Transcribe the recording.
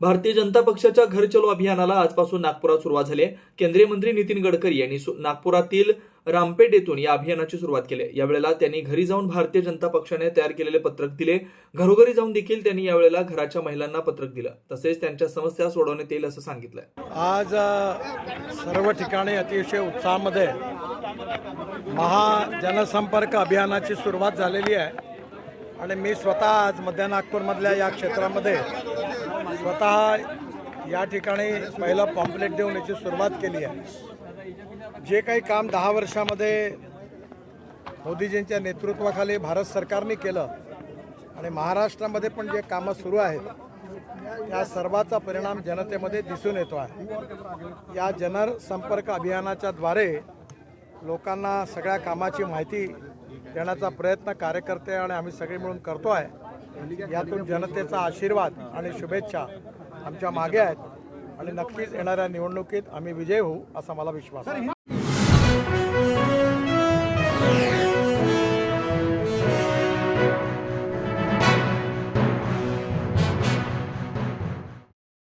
भारतीय जनता पक्षाच्या घर चलो अभियानाला आजपासून नागपुरात सुरुवात झाली आहे. केंद्रीय मंत्री नितीन गडकरी यांनी नागपुरातील रामपेट येथून या अभियानाची सुरुवात केली यावेळेला त्यांनी घरी जाऊन भारतीय जनता पक्षाने तयार केलेले पत्रक दिले. घरोघरी जाऊन देखील त्यांनी यावेळेला घराच्या महिलांना पत्रक दिलं. तसेच त्यांच्या समस्या सोडवण्यात येईल असं सांगितलंय. आज सर्व ठिकाणी अतिशय उत्साहामध्ये महाजनसंपर्क अभियानाची सुरुवात झालेली आहे. आणि मी स्वतः आज मध्य नागपूरमधल्या या क्षेत्रामध्ये स्वतः या ठिकाणी पहिलं पॉम्पलेट देऊन याची सुरुवात केली आहे. जे काही काम दहा वर्षामध्ये मोदीजींच्या नेतृत्वाखाली भारत सरकारने केलं आणि महाराष्ट्रामध्ये पण जे कामं सुरू आहेत या सर्वाचा परिणाम जनतेमध्ये दिसून येतो आहे. या जनसंपर्क अभियानाच्या द्वारे लोकांना सगळ्या कामाची माहिती देण्याचा प्रयत्न कार्यकर्ते आणि आम्ही सगळे मिळून करतो आहे. यातून जनतेचा आशीर्वाद आणि शुभेच्छा आमच्या मागे आहेत. आणि नक्कीच येणाऱ्या निवडणुकीत आम्ही विजय होऊ असा मला विश्वास आहे.